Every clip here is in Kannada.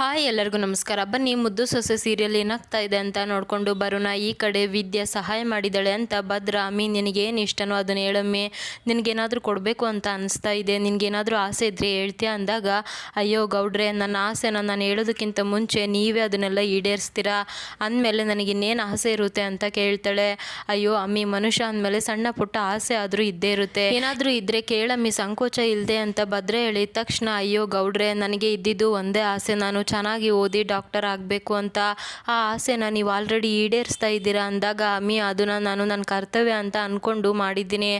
ಹಾಯ್ ಎಲ್ಲರಿಗೂ ನಮಸ್ಕಾರ. ಬನ್ನಿ, ಮುದ್ದು ಸೊಸೆ ಸೀರಿಯಲ್ ಏನಾಗ್ತಾ ಇದೆ ಅಂತ ನೋಡಿಕೊಂಡು ಬರೋಣ. ಈ ಕಡೆ ವಿದ್ಯಾ ಸಹಾಯ ಮಾಡಿದ್ದಾಳೆ ಅಂತ ಭದ್ರ. ಅಮ್ಮಿ ನಿನಗೇನು ಇಷ್ಟನೋ ಅದನ್ನು ಹೇಳಮ್ಮೆ ನಿನಗೇನಾದರೂ ಕೊಡಬೇಕು ಅಂತ ಅನಿಸ್ತಾ ಇದೆ. ನಿನಗೇನಾದರೂ ಆಸೆ ಇದ್ದರೆ ಹೇಳ್ತೀಯಾ ಅಂದಾಗ, ಅಯ್ಯೋ ಗೌಡ್ರೆ, ನನ್ನ ಆಸೆನ ನಾನು ಹೇಳೋದಕ್ಕಿಂತ ಮುಂಚೆ ನೀವೇ ಅದನ್ನೆಲ್ಲ ಈಡೇರಿಸ್ತೀರಾ? ಅಂದಮೇಲೆ ನನಗೆ ಇನ್ನೇನು ಆಸೆ ಇರುತ್ತೆ ಅಂತ ಕೇಳ್ತಾಳೆ. ಅಯ್ಯೋ, ಅಮ್ಮಿ, ಮನುಷ್ಯ ಅಂದಮೇಲೆ ಸಣ್ಣ ಪುಟ್ಟ ಆಸೆ ಆದರೂ ಇದ್ದೇ ಇರುತ್ತೆ. ಏನಾದರೂ ಇದ್ದರೆ ಕೇಳಮ್ಮಿ, ಸಂಕೋಚ ಇಲ್ಲದೆ ಅಂತ ಭದ್ರೆ ಹೇಳಿದ ತಕ್ಷಣ, ಅಯ್ಯೋ ಗೌಡ್ರೆ, ನನಗೆ ಇದ್ದಿದ್ದು ಒಂದೇ ಆಸೆ. ನಾನು ಚೆನ್ನಾಗಿ ಓದಿ ಡಾಕ್ಟರ್ ಆಗಬೇಕು ಅಂತ ಆ ಆಸೆನ ನೀವು ಆಲ್ರೆಡಿ ಈಡೇರಿಸ್ತಾ ಇದ್ದೀರಾ ಅಂದಾಗ, ಅಮ್ಮಿ ಅದನ್ನು ನಾನು ನನ್ನ ಕರ್ತವ್ಯ ಅಂತ ಅಂದ್ಕೊಂಡು ಮಾಡಿದ್ದೀನಿ.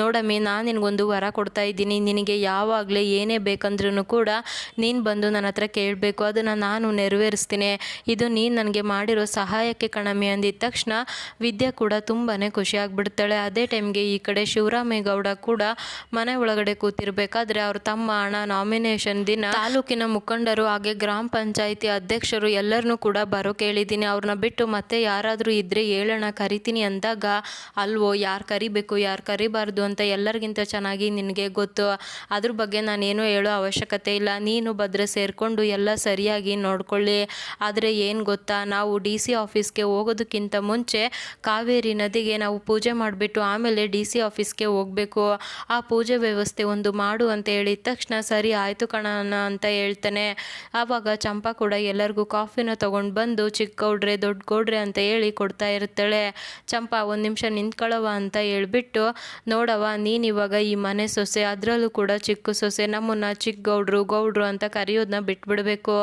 ನೋಡಮ್ಮಿ, ನಾನು ನಿನಗೊಂದು ವರ ಕೊಡ್ತಾ ಇದ್ದೀನಿ. ನಿನಗೆ ಯಾವಾಗಲೇ ಏನೇ ಬೇಕಂದ್ರೂ ಕೂಡ ನೀನು ಬಂದು ನನ್ನ ಹತ್ರ ಕೇಳಬೇಕು. ಅದನ್ನು ನಾನು ನೆರವೇರಿಸ್ತೀನಿ. ಇದು ನೀನು ನನಗೆ ಮಾಡಿರೋ ಸಹಾಯಕ್ಕೆ ಕಣಮ್ಮಿ ಅಂದಿದ್ದ ತಕ್ಷಣ ವಿದ್ಯೆ ಕೂಡ ತುಂಬಾ ಖುಷಿಯಾಗಿಬಿಡ್ತಾಳೆ. ಅದೇ ಟೈಮ್ಗೆ ಈ ಕಡೆ ಶಿವರಾಮೇಗೌಡ ಕೂಡ ಮನೆ ಒಳಗಡೆ ಕೂತಿರ್ಬೇಕಾದ್ರೆ ಅವ್ರ ತಮ್ಮ ಹಣ ನಾಮಿನೇಷನ್ ದಿನ ತಾಲೂಕಿನ ಮುಖಂಡರು ಹಾಗೆ ಗ್ರಾಮ ಪಂಚಾಯಿತಿ ಅಧ್ಯಕ್ಷರು ಎಲ್ಲರನ್ನೂ ಕೂಡ ಬರೋ ಕೇಳಿದ್ದೀನಿ. ಅವ್ರನ್ನ ಬಿಟ್ಟು ಮತ್ತೆ ಯಾರಾದರೂ ಇದ್ದರೆ ಹೇಳೋಣ, ಕರಿತೀನಿ ಅಂದಾಗ, ಅಲ್ವೋ, ಯಾರು ಕರಿಬೇಕು, ಯಾರು ಕರಿಬಾರ್ದು ಅಂತ ಎಲ್ಲರಿಗಿಂತ ಚೆನ್ನಾಗಿ ನಿನಗೆ ಗೊತ್ತು. ಅದ್ರ ಬಗ್ಗೆ ನಾನೇನು ಹೇಳೋ ಅವಶ್ಯಕತೆ ಇಲ್ಲ. ನೀನು ಭದ್ರ ಸೇರಿಕೊಂಡು ಎಲ್ಲ ಸರಿಯಾಗಿ ನೋಡ್ಕೊಳ್ಳಿ. ಆದರೆ ಏನು ಗೊತ್ತಾ, ನಾವು ಡಿ ಸಿ ಆಫೀಸ್ಗೆ ಹೋಗೋದಕ್ಕಿಂತ ಮುಂಚೆ ಕಾವೇರಿ ನದಿಗೆ ನಾವು ಪೂಜೆ ಮಾಡಿಬಿಟ್ಟು ಆಮೇಲೆ ಡಿ ಸಿ ಆಫೀಸ್ಗೆ ಹೋಗಬೇಕು. ಆ ಪೂಜೆ ವ್ಯವಸ್ಥೆ ಒಂದು ಮಾಡು ಅಂತ ಹೇಳಿದ ತಕ್ಷಣ ಸರಿ ಆಯಿತು ಕಣ ಅಂತ ಹೇಳ್ತಾನೆ. ಆವಾಗ ಚಂಪಾ ಕೂಡ ಎಲ್ಲರಿಗೂ ಕಾಫಿನ ತೊಗೊಂಡು ಬಂದು ಚಿಕ್ಕ ಗೌಡ್ರೆ ದೊಡ್ಡ ಗೌಡ್ರೆ ಅಂತ ಹೇಳಿ ಕೊಡ್ತಾ ಇರ್ತಾಳೆ. ಚಂಪಾ ಒಂದು ನಿಮಿಷ ನಿಂತ್ಕೊಳ್ಳವ ಅಂತ ಹೇಳ್ಬಿಟ್ಟು ನೋಡವ ನೀನು ಇವಾಗ ಈ ಮನೆ ಸೊಸೆ, ಅದರಲ್ಲೂ ಕೂಡ ಚಿಕ್ಕ ಸೊಸೆ, ನಮ್ಮನ್ನು ಚಿಕ್ಕ ಗೌಡ್ರು ಗೌಡ್ರು ಅಂತ ಕರೆಯೋದನ್ನ ಬಿಟ್ಬಿಡಬೇಕು.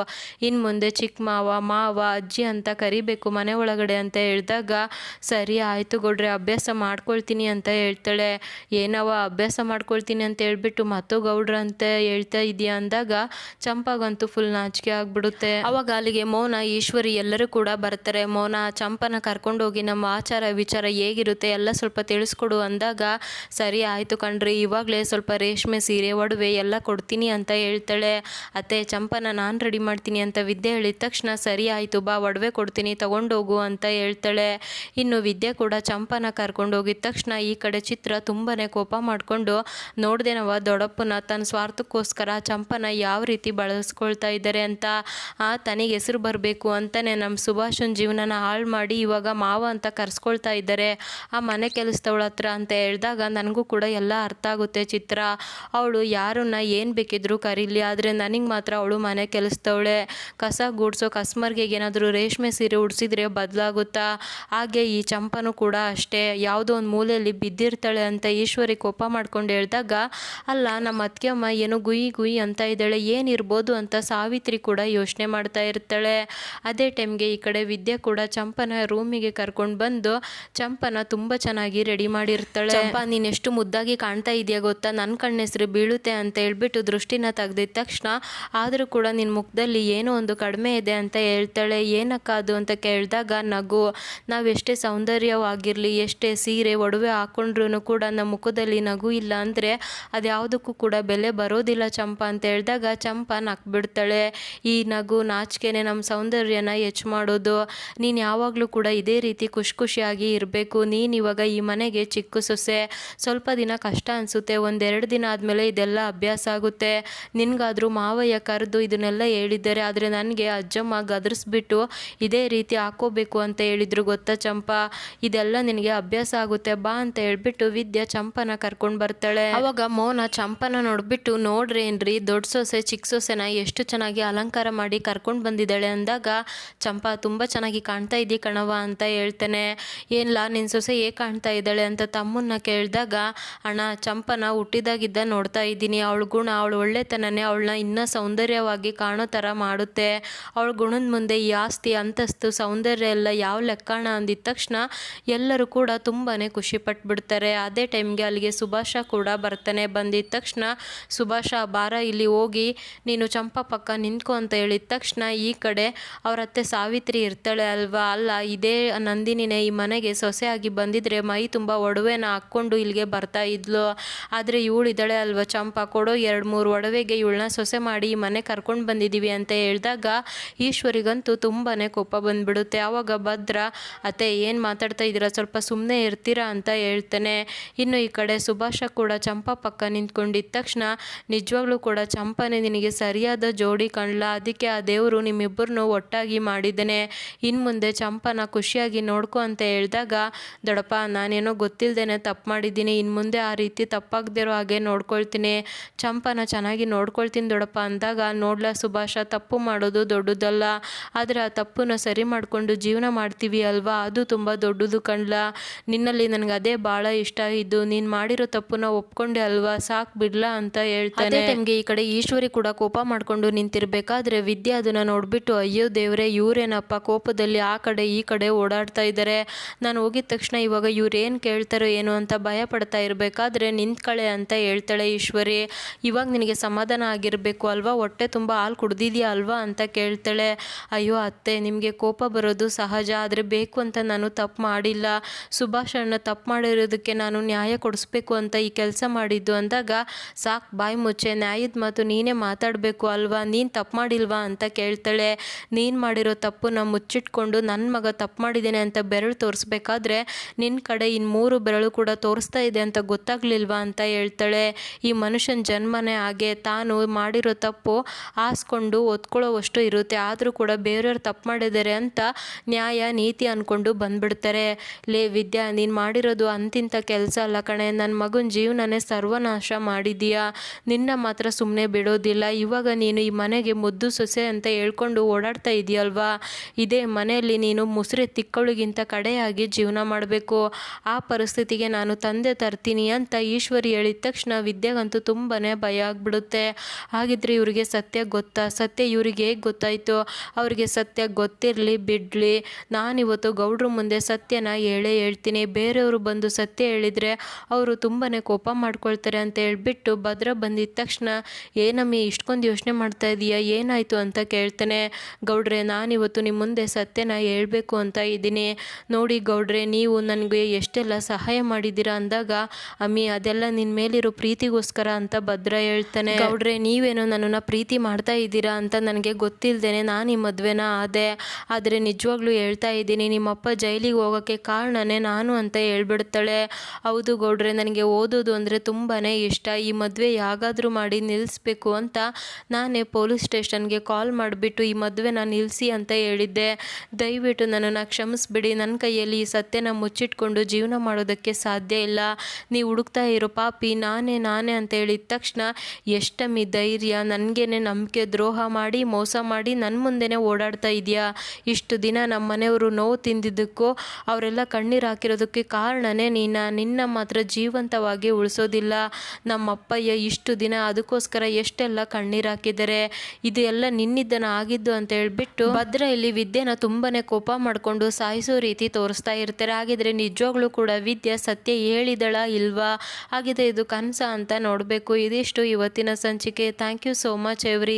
ಇನ್ನು ಮುಂದೆ ಚಿಕ್ಕ ಮಾವ ಮಾವ, ಅಜ್ಜಿ ಅಂತ ಕರಿಬೇಕು ಮನೆ ಒಳಗಡೆ ಅಂತ ಹೇಳಿದಾಗ, ಸರಿ ಆಯಿತು ಗೌಡ್ರೆ, ಅಭ್ಯಾಸ ಮಾಡ್ಕೊಳ್ತೀನಿ ಅಂತ ಹೇಳ್ತಾಳೆ. ಏನವ ಅಭ್ಯಾಸ ಮಾಡ್ಕೊಳ್ತೀನಿ ಅಂತ ಹೇಳ್ಬಿಟ್ಟು ಮತ್ತು ಗೌಡ್ರ ಅಂತ ಹೇಳ್ತಾ ಇದೆಯಾ ಅಂದಾಗ, ಚಂಪಾಗಂತೂ ಫುಲ್ ನಾಚಿಕೆ ಆಗ್ಬಿಡುತ್ತೆ. ಅವಾಗ ಅಲ್ಲಿಗೆ ಮೌನ ಈಶ್ವರಿ ಎಲ್ಲರೂ ಕೂಡ ಬರ್ತಾರೆ. ಮೌನ ಚಂಪನ ಕರ್ಕೊಂಡೋಗಿ ನಮ್ಮ ಆಚಾರ ವಿಚಾರ ಹೇಗಿರುತ್ತೆ ಎಲ್ಲ ಸ್ವಲ್ಪ ತಿಳಿಸ್ಕೊಡು ಅಂದಾಗ, ಸರಿ ಆಯಿತು ಕಣ್ರಿ, ಇವಾಗಲೇ ಸ್ವಲ್ಪ ರೇಷ್ಮೆ ಸೀರೆ, ಒಡವೆ ಎಲ್ಲ ಕೊಡ್ತೀನಿ ಅಂತ ಹೇಳ್ತಾಳೆ. ಅತ್ತೆ, ಚಂಪನ ನಾನು ರೆಡಿ ಮಾಡ್ತೀನಿ ಅಂತ ವಿದ್ಯೆ ಹೇಳಿದ ತಕ್ಷಣ, ಸರಿ ಆಯಿತು ಬಾ, ಒಡವೆ ಕೊಡ್ತೀನಿ, ತಗೊಂಡೋಗು ಅಂತ ಹೇಳ್ತಾಳೆ. ಇನ್ನು ವಿದ್ಯೆ ಕೂಡ ಚಂಪನ ಕರ್ಕೊಂಡು ಹೋಗಿದ ತಕ್ಷಣ ಈ ಕಡೆ ಚಿತ್ರ ತುಂಬಾ ಕೋಪ ಮಾಡಿಕೊಂಡು ನೋಡ್ದೇನವ ದೊಡ್ಡಪ್ಪನ ತನ್ನ ಸ್ವಾರ್ಥಕ್ಕೋಸ್ಕರ ಚಂಪನ ಯಾವ ರೀತಿ ಬಳಸ್ಕೊಳ್ತಾ ಇದ್ದಾರೆ ಅಂತ ತನಗೆ ಹೆಸರು ಬರಬೇಕು ಅಂತಲೇ ನಮ್ಮ ಸುಭಾಷನ ಜೀವನನ ಹಾಳು ಮಾಡಿ ಇವಾಗ ಮಾವ ಅಂತ ಕರೆಸ್ಕೊಳ್ತಾ ಇದ್ದಾರೆ. ಆ ಮನೆ ಕೆಲಸದವಳ ಹತ್ರ ಅಂತ ಹೇಳಿದಾಗ ನನಗೂ ಕೂಡ ಎಲ್ಲ ಅರ್ಥ ಆಗುತ್ತೆ ಚಿತ್ರ. ಅವಳು ಯಾರನ್ನ ಏನು ಬೇಕಿದ್ರು ಕರೀಲಿ, ಆದರೆ ನನಗೆ ಮಾತ್ರ ಅವಳು ಮನೆ ಕೆಲಸದವಳೆ. ಕಸ ಗುಡಿಸೋ ಕಸ್ಮರ್ಗೆ ಏನಾದರೂ ರೇಷ್ಮೆ ಸೀರೆ ಉಡಿಸಿದ್ರೆ ಬದಲಾಗುತ್ತಾ? ಹಾಗೆ ಈ ಚಂಪನು ಕೂಡ ಅಷ್ಟೇ. ಯಾವುದೋ ಒಂದು ಮೂಲೆಯಲ್ಲಿ ಬಿದ್ದಿರ್ತಾಳೆ ಅಂತ ಈಶ್ವರಿ ಕೋಪ ಮಾಡ್ಕೊಂಡು ಹೇಳಿದಾಗ, ಅಲ್ಲ, ನಮ್ಮ ಅತ್ತಿಗೆಮ್ಮ ಏನು ಗುಯಿ ಗುಯಿ ಅಂತ ಇದ್ದಾಳೆ ಏನಿರ್ಬೋದು ಅಂತ ಸಾವಿತ್ರಿ ಕೂಡ ಯೋಚನೆ ಮಾಡ್ತಾ ಇರ್ತಾಳೆ. ಅದೇ ಟೈಮ್ಗೆ ಈ ಕಡೆ ವಿದ್ಯೆ ಕೂಡ ಚಂಪನ ರೂಮಿಗೆ ಕರ್ಕೊಂಡು ಬಂದು ಚಂಪನ ತುಂಬ ಚೆನ್ನಾಗಿ ರೆಡಿ ಮಾಡಿರ್ತಾಳೆ. ಚಂಪ, ನೀನು ಎಷ್ಟು ಮುದ್ದಾಗಿ ಕಾಣ್ತಾ ಇದೆಯಾ ಗೊತ್ತಾ? ನನ್ನ ಕಣ್ಣೆಸರು ಬೀಳುತ್ತೆ ಅಂತ ಹೇಳ್ಬಿಟ್ಟು ದೃಷ್ಟಿನ ತೆಗೆದಿದ್ದ ತಕ್ಷಣ ಆದರೂ ಕೂಡ ನಿನ್ನ ಮುಖದಲ್ಲಿ ಏನೋ ಒಂದು ಕಡಿಮೆ ಇದೆ ಅಂತ ಹೇಳ್ತಾಳೆ. ಏನಕ್ಕ ಅದು ಅಂತ ಕೇಳಿದಾಗ, ನಗು ನಾವೆಷ್ಟೇ ಸೌಂದರ್ಯವಾಗಿರಲಿ, ಎಷ್ಟೇ ಸೀರೆ, ಒಡವೆ ಹಾಕೊಂಡ್ರೂ ಕೂಡ ನಮ್ಮ ಮುಖದಲ್ಲಿ ನಗು ಇಲ್ಲ ಅಂದರೆ ಅದ್ಯಾವುದಕ್ಕೂ ಕೂಡ ಬೆಲೆ ಬರೋದಿಲ್ಲ ಚಂಪ ಅಂತ ಹೇಳಿದಾಗ ಚಂಪ ನಕ್ಬಿಡ್ತಾಳೆ ಈ ನಗು ನಾಚಿಕೆನೆ ನಮ್ಮ ಸೌಂದರ್ಯನ ಹೆಚ್ಚು ಮಾಡೋದು. ನೀನು ಯಾವಾಗಲೂ ಕೂಡ ಇದೇ ರೀತಿ ಖುಷಿ ಖುಷಿಯಾಗಿ ಇರಬೇಕು. ನೀನು ಇವಾಗ ಈ ಮನೆಗೆ ಚಿಕ್ಕ ಸೊಸೆ. ಸ್ವಲ್ಪ ದಿನ ಕಷ್ಟ ಅನಿಸುತ್ತೆ. ಒಂದೆರಡು ದಿನ ಆದಮೇಲೆ ಇದೆಲ್ಲ ಅಭ್ಯಾಸ ಆಗುತ್ತೆ. ನಿನಗಾದರೂ ಮಾವಯ್ಯ ಕರೆದು ಇದನ್ನೆಲ್ಲ ಹೇಳಿದ್ದಾರೆ. ಆದರೆ ನನಗೆ ಅಜ್ಜಮ್ಮ ಗದರಿಸ್ಬಿಟ್ಟು ಇದೇ ರೀತಿ ಹಾಕೋಬೇಕು ಅಂತ ಹೇಳಿದರು ಗೊತ್ತಾ ಚಂಪ? ಇದೆಲ್ಲ ನಿನಗೆ ಅಭ್ಯಾಸ ಆಗುತ್ತೆ. ಬಾ ಅಂತ ಹೇಳ್ಬಿಟ್ಟು ವಿದ್ಯಾ ಚಂಪನ ಕರ್ಕೊಂಡು ಬರ್ತಾಳೆ. ಅವಾಗ ಮೋನ ಚಂಪನ ನೋಡ್ಬಿಟ್ಟು ನೋಡ್ರಿ ಏನ್ರಿ ದೊಡ್ಡ ಸೊಸೆ ಚಿಕ್ಕ ಸೊಸೆನ ಎಷ್ಟು ಚೆನ್ನಾಗಿ ಅಲಂಕಾರ ಮಾಡಿ ಕರ್ಕೊಂಡು ಬಂದಿದ್ದಾಳೆ ಅಂದಾಗ, ಚಂಪಾ, ತುಂಬ ಚೆನ್ನಾಗಿ ಕಾಣ್ತಾ ಇದ್ದೀ ಕಣವ ಅಂತ ಹೇಳ್ತಾನೆ. ಏನಿಲ್ಲ ನಿನ್ನ ಸೊಸೆ ಹೇಗೆ ಕಾಣ್ತಾ ಇದ್ದಾಳೆ? ಅಂತ ತಮ್ಮನ್ನ ಕೇಳಿದಾಗ, ಅಣ್ಣ, ಚಂಪನ ಹುಟ್ಟಿದಾಗಿದ್ದ ನೋಡ್ತಾ ಇದ್ದೀನಿ. ಅವಳ ಗುಣ ಅವಳು ಒಳ್ಳೆತನನೇ. ಅವಳನ್ನ ಇನ್ನೂ ಸೌಂದರ್ಯವಾಗಿ ಕಾಣೋ ಥರ ಮಾಡುತ್ತೆ. ಅವಳ ಗುಣದ ಮುಂದೆ ಈ ಆಸ್ತಿ, ಅಂತಸ್ತು, ಸೌಂದರ್ಯ ಎಲ್ಲ ಯಾವ ಲೆಕ್ಕಣ? ಅಂದಿದ್ದ ತಕ್ಷಣ ಎಲ್ಲರೂ ಕೂಡ ತುಂಬಾ ಖುಷಿ ಪಟ್ಬಿಡ್ತಾರೆ. ಅದೇ ಟೈಮ್ಗೆ ಅಲ್ಲಿಗೆ ಸುಭಾಷ ಕೂಡ ಬರ್ತಾನೆ. ಬಂದಿದ ತಕ್ಷಣ ಸುಭಾಷ, ಬಾರ, ಇಲ್ಲಿ ಹೋಗಿ. ನೀನು ಚಂಪಾ ಪಕ್ಕ ನಿಂತ್ಕೊ ಅಂತ ಹೇಳಿದ ತಕ್ಷಣ ಈ ಕಡೆ ಅವ್ರ ಅತ್ತೆ ಸಾವಿತ್ರಿ ಇರ್ತಾಳೆ ಅಲ್ವಾ? ಅಲ್ಲ, ಇದೇ ನಂದಿನಿನೇ ಈ ಮನೆಗೆ ಸೊಸೆಯಾಗಿ ಬಂದಿದ್ರೆ ಮೈ ತುಂಬ ಒಡವೆನ ಹಾಕ್ಕೊಂಡು ಇಲ್ಲಿಗೆ ಬರ್ತಾ ಇದ್ಲು. ಆದರೆ ಇವಳಿದ್ದಾಳೆ ಅಲ್ವಾ ಚಂಪಾ? ಕೊಡೋ ಎರಡು ಮೂರು ಒಡವೆಗೆ ಇವಳನ್ನ ಸೊಸೆ ಮಾಡಿ ಈ ಮನೆ ಕರ್ಕೊಂಡು ಬಂದಿದ್ದೀವಿ ಅಂತ ಹೇಳಿದಾಗ ಈಶ್ವರಿಗಂತೂ ತುಂಬಾ ಕೋಪ ಬಂದ್ಬಿಡುತ್ತೆ. ಆವಾಗ ಭದ್ರ, ಅತ್ತೆ, ಏನು ಮಾತಾಡ್ತಾ ಇದ್ದೀರಾ? ಸ್ವಲ್ಪ ಸುಮ್ಮನೆ ಇರ್ತೀರಾ ಅಂತ ಹೇಳ್ತಾನೆ. ಇನ್ನು ಈ ಕಡೆ ಸುಭಾಷ ಕೂಡ ಚಂಪಾ ಪಕ್ಕ ನಿಂತ್ಕೊಂಡಿದ್ದ ತಕ್ಷಣ ನಿಜವಾಗ್ಲೂ ಕೂಡ ಚಂಪನೆ ನಿನಗೆ ಸರಿಯಾದ ಜೋಡಿ ಕಾಣಲ್ಲ ಅದಕ್ಕೆ ಆ ದೇವರು ನಿಮ್ಮಿಬ್ಬರನ್ನು ಒಟ್ಟಾಗಿ ಮಾಡಿದ್ದಾನೆ. ಇನ್ನು ಮುಂದೆ ಚಂಪನ ಖುಷಿಯಾಗಿ ನೋಡ್ಕೊ ಅಂತ ಹೇಳಿದಾಗ, ದೊಡಪ್ಪ, ನಾನೇನೋ ಗೊತ್ತಿಲ್ಲದೇನೆ ತಪ್ಪು ಮಾಡಿದ್ದೀನಿ. ಇನ್ನು ಮುಂದೆ ಆ ರೀತಿ ತಪ್ಪಾಗದಿರೋ ಹಾಗೆ ನೋಡ್ಕೊಳ್ತೀನಿ. ಚಂಪನ ಚೆನ್ನಾಗಿ ನೋಡ್ಕೊಳ್ತೀನಿ ದೊಡಪ್ಪ ಅಂದಾಗ, ನೋಡ್ಲ ಸುಭಾಷ, ತಪ್ಪು ಮಾಡೋದು ದೊಡ್ಡದಲ್ಲ. ಆದರೆ ಆ ತಪ್ಪನ್ನ ಸರಿ ಮಾಡಿಕೊಂಡು ಜೀವನ ಮಾಡ್ತೀವಿ ಅಲ್ವಾ? ಅದು ತುಂಬ ದೊಡ್ಡದು ಕಣ್ಲ. ನಿನ್ನಲ್ಲಿ ನನಗೆ ಅದೇ ಭಾಳ ಇಷ್ಟ ಇದ್ದು, ನೀನು ಮಾಡಿರೋ ತಪ್ಪನ್ನ ಒಪ್ಕೊಂಡೆ ಅಲ್ವಾ? ಸಾಕು ಬಿಡ್ಲಾ ಅಂತ ಹೇಳ್ತಾನೆ. ಟೈಮ್ಗೆ ಈ ಕಡೆ ಈಶ್ವರಿ ಕೂಡ ಕೋಪ ಮಾಡಿಕೊಂಡು ನಿಂತಿರ್ಬೇಕಾದ್ರೆ ವಿದ್ಯೆ ಅದನ್ನು ನೋಡಿಬಿಟ್ಟು, ಅಯ್ಯೋ ದೇವರೇ, ಇವರೇನಪ್ಪ ಕೋಪದಲ್ಲಿ ಆ ಕಡೆ ಈ ಕಡೆ ಓಡಾಡ್ತಾ ಇದ್ದಾರೆ ನಾನು ಹೋಗಿದ ತಕ್ಷಣ ಇವಾಗ ಇವ್ರೇನು ಕೇಳ್ತಾರೋ ಏನು ಅಂತ ಭಯ ಪಡ್ತಾ ಇರಬೇಕಾದ್ರೆ ನಿಂತ್ಕಳೆ ಅಂತ ಹೇಳ್ತಾಳೆ ಈಶ್ವರಿ. ಇವಾಗ ನಿನಗೆ ಸಮಾಧಾನ ಆಗಿರಬೇಕು ಅಲ್ವಾ? ಹೊಟ್ಟೆ ತುಂಬ ಹಾಲು ಕುಡ್ದಿದೆಯಾ ಅಲ್ವಾ? ಅಂತ ಕೇಳ್ತಾಳೆ. ಅಯ್ಯೋ ಅತ್ತೆ, ನಿಮಗೆ ಕೋಪ ಬರೋದು ಸಹಜ. ಆದರೆ ಬೇಕು ಅಂತ ನಾನು ತಪ್ಪು ಮಾಡಿಲ್ಲ. ಸುಭಾಷಣ್ಣ ತಪ್ಪು ಮಾಡಿರೋದಕ್ಕೆ ನಾನು ನ್ಯಾಯ ಕೊಡಿಸ್ಬೇಕು ಅಂತ ಈ ಕೆಲಸ ಮಾಡಿದ್ದು ಅಂದಾಗ, ಸಾಕು ಬಾಯಿ ಮುಚ್ಚೆ. ನ್ಯಾಯದ ಮಾತು ನೀನೇ ಮಾತಾಡಬೇಕು ಅಲ್ವಾ? ನೀನು ತಪ್ಪು ಮಾಡಿಲ್ವಾ ಅಂತ ಕೇಳ್ತಾಳೆ. ನೀನು ಮಾಡಿರೋ ತಪ್ಪನ್ನ ಮುಚ್ಚಿಟ್ಕೊಂಡು ನನ್ನ ಮಗ ತಪ್ಪು ಮಾಡಿದ್ದೀನಿ ಅಂತ ಬೆರಳು ತೋರಿಸ್ಬೇಕಾದ್ರೆ ನಿನ್ನ ಕಡೆ ಇನ್ನು ಮೂರು ಬೆರಳು ಕೂಡ ತೋರಿಸ್ತಾ ಇದೆ ಅಂತ ಗೊತ್ತಾಗ್ಲಿಲ್ವಾ ಅಂತ ಹೇಳ್ತಾಳೆ. ಈ ಮನುಷ್ಯನ ಜನ್ಮನೇ ಹಾಗೆ ತಾನು ಮಾಡಿರೋ ತಪ್ಪು ಹಾಸ್ಕೊಂಡು ಒತ್ಕೊಳ್ಳೋವಷ್ಟು ಇರುತ್ತೆ. ಆದರೂ ಕೂಡ ಬೇರೆಯವ್ರು ತಪ್ಪು ಮಾಡಿದ್ದಾರೆ ಅಂತ ನ್ಯಾಯ, ನೀತಿ ಅಂದ್ಕೊಂಡು ಬಂದ್ಬಿಡ್ತಾರೆ. ಲೇ ವಿದ್ಯಾ, ನೀನು ಮಾಡಿರೋದು ಅಂತಿಂಥ ಕೆಲಸ ಅಲ್ಲ ಕಣೆ. ನನ್ನ ಮಗನ ಜೀವನನೇ ಸರ್ವನಾಶ ಮಾಡಿದೀಯಾ ನಿನ್ನ ಮಾತ್ರ ಸುಮ್ಮನೆ ಬಿಡೋದಿಲ್ಲ. ಇವಾಗ ನೀನು ಈ ಮನೆಗೆ ಮುದ್ದು ಸೊಸೆ ಅಂತ ಹೇಳ್ಕೊಂಡು ಓಡಾಡ್ತಾ ಇದೆಯಲ್ವಾ? ಇದೇ ಮನೆಯಲ್ಲಿ ನೀನು ಮುಸುರೆ ತಿಕ್ಕಳಿಗಿಂತ ಕಡೆಯಾಗಿ ಜೀವನ ಮಾಡಬೇಕು. ಆ ಪರಿಸ್ಥಿತಿಗೆ ನಾನು ತಂದೆ ತರ್ತೀನಿ ಅಂತ ಈಶ್ವರಿ ಹೇಳಿದ ತಕ್ಷಣ ವಿದ್ಯೆಗಂತೂ ತುಂಬಾ ಭಯ ಆಗ್ಬಿಡುತ್ತೆ. ಹಾಗಿದ್ರೆ ಇವರಿಗೆ ಸತ್ಯ ಗೊತ್ತಾ? ಸತ್ಯ ಇವರಿಗೆ ಹೇಗೆ ಗೊತ್ತಾಯಿತು? ಅವರಿಗೆ ಸತ್ಯ ಗೊತ್ತಿರಲಿ, ಬಿಡಲಿ. ನಾನಿವತ್ತು ಗೌಡ್ರ ಮುಂದೆ ಸತ್ಯನ ಹೇಳೇ ಹೇಳ್ತೀನಿ. ಬೇರೆಯವರು ಬಂದು ಸತ್ಯ ಹೇಳಿದರೆ ಅವರು ತುಂಬಾ ಕೋಪ ಮಾಡ್ಕೊಳ್ತಾರೆ ಅಂತ ಹೇಳ್ಬಿಟ್ಟು ಭದ್ರ ಬಂದಿದ್ದ ತಕ್ಷಣ, ಏನಮ್ಮಿ, ಇಷ್ಟೊಂದು ಯೋಚನೆ ಮಾಡ್ತಾ ಇದೀಯಾ? ಏನಾಯಿತು ಅಂತ ಕೇಳ್ತಾನೆ. ಗೌಡ್ರೆ ನಾನಿವತ್ತು ನಿಮ್ಮ ಮುಂದೆ ಸತ್ಯನ ಹೇಳಬೇಕು ಅಂತ ಇದ್ದೀನಿ. ನೋಡಿ ಗೌಡ್ರೆ, ನೀವು ನನಗೆ ಎಷ್ಟೆಲ್ಲ ಸಹಾಯ ಮಾಡಿದ್ದೀರಾ ಅಂದಾಗ ಅಮ್ಮಿ, ಅದೆಲ್ಲ ನಿನ್ನ ಮೇಲಿರೋ ಪ್ರೀತಿಗೋಸ್ಕರ ಅಂತ ಭದ್ರ ಹೇಳ್ತಾನೆ. ಗೌಡ್ರೆ, ನೀವೇನೋ ನನ್ನನ್ನು ಪ್ರೀತಿ ಮಾಡ್ತಾ ಇದ್ದೀರಾ ಅಂತ ನನಗೆ ಗೊತ್ತಿಲ್ಲದೇನೆ ನಾನು ಈ ಮದುವೆನ ಆದೆ. ಆದರೆ ನಿಜವಾಗ್ಲೂ ಹೇಳ್ತಾ ಇದ್ದೀನಿ, ನಿಮ್ಮಪ್ಪ ಜೈಲಿಗೆ ಹೋಗೋಕ್ಕೆ ಕಾರಣನೇ ನಾನು ಅಂತ ಹೇಳ್ಬಿಡ್ತಾಳೆ. ಹೌದು ಗೌಡ್ರೆ, ನನಗೆ ಓದೋದು ಅಂದರೆ ತುಂಬಾ ಇಷ್ಟ. ಈ ಮದುವೆ ಯಾಗಾದರೂ ಮಾಡಿ ನಿಲ್ಲಿಸ್ಬೇಕು ಅಂತ ನಾನೇ ಪೊಲೀಸ್ ಸ್ಟೇಷನ್ಗೆ ಕಾಲ್ ಮಾಡಿಬಿಟ್ಟು, ಈ ಮದುವೆನ ನಿಲ್ಲಿಸಿ ಅಂತ ಹೇಳಿದ್ದೆ. ದಯವಿಟ್ಟು ನನ್ನನ್ನು ಕ್ಷಮಿಸ್ಬಿಡಿ. ನನ್ನ ಕೈಯಲ್ಲಿ ಈ ಸತ್ಯನ ಮುಚ್ಚಿಟ್ಕೊಂಡು ಜೀವನ ಮಾಡೋದಕ್ಕೆ ಸಾಧ್ಯ ಇಲ್ಲ. ನೀವು ಹುಡುಕ್ತಾ ಇರೋ ಪಾಪಿ ನಾನೇ ನಾನೇ ಅಂತ ಹೇಳಿದ ತಕ್ಷಣ ಎಷ್ಟಮ್ಮಿ ಧೈರ್ಯ, ನನಗೇನೆ ನಂಬಿಕೆ, ದ್ರೋಹ ಮಾಡಿ, ಮೋಸ ಮಾಡಿ ನನ್ನ ಮುಂದೆನೇ ಓಡಾಡ್ತಾ ಇದೆಯಾ? ಇಷ್ಟು ದಿನ ನಮ್ಮ ಮನೆಯವರು ನೋವು ತಿಂದಿದ್ದಕ್ಕೂ ಅವರೆಲ್ಲ ಕಣ್ಣೀರು ಹಾಕಿರೋದಕ್ಕೆ ಕಾರಣನೇ ನೀನು? ನಿನ್ನ ಮಾತ್ರ ಜೀವಂತವಾಗಿ ಉಳಿಸೋದಿಲ್ಲ. ನಮ್ಮ ಅಪ್ಪಯ್ಯ ಇಷ್ಟು ದಿನ ಅದಕ್ಕೋಸ್ಕರ ಎಷ್ಟೆಲ್ಲ ಕಣ್ಣೀರು ಹಾಕಿದ್ದಾರೆ? ಇದು ಎಲ್ಲ ನಿನ್ನಿದ್ದನ ಆಗಿದ್ದು ಅಂತ ಹೇಳ್ಬಿಟ್ಟು ಭದ್ರ ಇಲ್ಲಿ ವಿದ್ಯೆನ ತುಂಬಾನೇ ಕೋಪ ಮಾಡಿಕೊಂಡು ಸಾಯಿಸೋ ರೀತಿ ತೋರಿಸ್ತಾ ಇರ್ತಾರೆ. ಹಾಗಿದ್ರೆ ನಿಜವಾಗ್ಲೂ ಕೂಡ ವಿದ್ಯೆ ಸತ್ಯ ಹೇಳಿದಳ ಇಲ್ವಾ? ಹಾಗಿದ್ರೆ ಇದು ಕನಸ ಅಂತ ನೋಡಬೇಕು. ಇದಿಷ್ಟು ಇವತ್ತಿನ ಸಂಚಿಕೆ. Thank you so much every